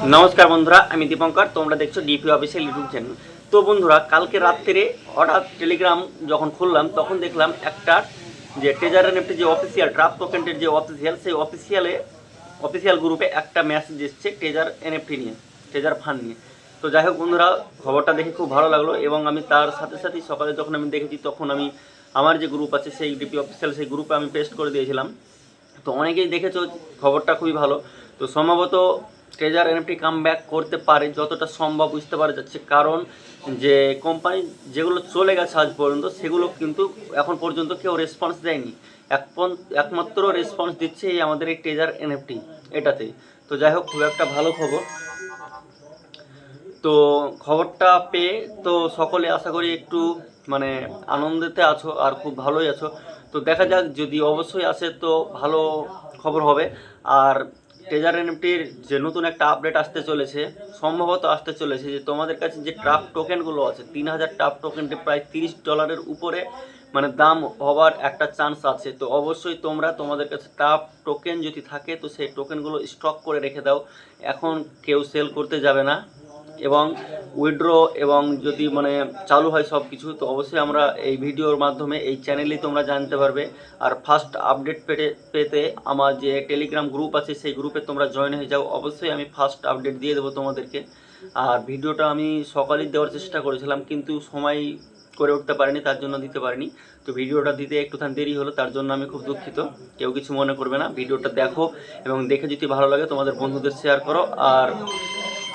নমস্কার বন্ধুরা, আমি দীপঙ্কর, তোমরা দেখছ ডিপি অফিসিয়াল ইউটিউব চ্যানেল তো বন্ধুরা, কালকে রাত্রে হঠাৎ টেলিগ্রাম যখন খুললাম, তখন দেখলাম একটা যে ট্রেজার এনএফটি যে অফিসিয়াল ট্রাপ টোকেন্টের যে অফিসিয়াল সেই অফিসিয়ালে অফিসিয়াল গ্রুপে একটা মেসেজ এসছে ট্রেজার এনএফটি নিয়ে ট্রেজার ফান্ড নিয়ে। তো যাই হোক বন্ধুরা, খবরটা দেখে খুব ভালো লাগল এবং আমি তার সাথে সাথে সকালে যখন আমি দেখেছি, তখন আমি আমার যে গ্রুপ আছে, সেই ডিপি অফিসিয়াল সেই গ্রুপে আমি পেস্ট করে দিয়েছিলাম। তো অনেকেই দেখেছ, খবরটা খুবই ভালো। তো সম্ভবত ট্রেজার এনএফটি কাম ব্যাক করতে পারে, যতটা সম্ভব বুঝতে পারা যাচ্ছে। কারণ যে কোম্পানি যেগুলো চলে গেছে আজ পর্যন্ত, সেগুলো কিন্তু এখন পর্যন্ত কেউ রেসপন্স দেয়নি। এক- একমাত্র রেসপন্স দিচ্ছে এই আমাদের এই ট্রেজার এনএফটি এটাতে। তো যাই হোক, খুব একটা ভালো খবর। তো খবরটা পেয়ে তো সকলে আশা করি একটু মানে আনন্দেতে আছো আর খুব ভালোই আছো। তো দেখা যাক, যদি অবশ্যই আসে তো ভালো খবর হবে। আর ট্রেজার এনএফটির যে নতুন একটা আপডেট আসতে চলেছে, সম্ভবত আসতে চলেছে যে তোমাদের কাছে যে ট্রাফ টোকেনগুলো আছে, তিন হাজার ট্রাফ টোকেনটি প্রায় তিরিশ ডলারের উপরে মানে দাম হওয়ার একটা চান্স আছে। তো অবশ্যই তোমরা তোমাদের কাছে ট্রাফ টোকেন যদি থাকে, তো সেই টোকেনগুলো স্টক করে রেখে দাও। এখন কেউ সেল করতে যাবে না। এবং উইড্রো এবং যদি মানে চালু হয় সব কিছু তো অবশ্যই আমরা এই ভিডিওর মাধ্যমে এই চ্যানেলেই তোমরা জানতে পারবে। আর ফার্স্ট আপডেট পেতে পেতে আমার যে টেলিগ্রাম গ্রুপ আছে, সেই গ্রুপে তোমরা জয়েন হয়ে যাও। অবশ্যই আমি ফার্স্ট আপডেট দিয়ে দেবো তোমাদেরকে। আর ভিডিওটা আমি সকালেই দেওয়ার চেষ্টা করেছিলাম, কিন্তু সময় করে উঠতে পারিনি, তার জন্য দিতে পারিনি। তো ভিডিওটা দিতে একটুখানি দেরি হলো, তার জন্য আমি খুব দুঃখিত। কেউ কিছু মনে করবে না। ভিডিওটা দেখো এবং দেখে যদি ভালো লাগে, তোমাদের বন্ধুদের শেয়ার করো। আর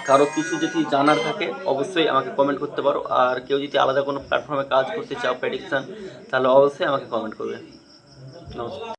কারও কিছু যদি জানার থাকে, অবশ্যই আমাকে কমেন্ট করতে পারো। আর কেউ যদি আলাদা কোনো প্ল্যাটফর্মে কাজ করতে চাও প্রেডিকশান তাহলে অবশ্যই আমাকে কমেন্ট করবে। নমস্কার।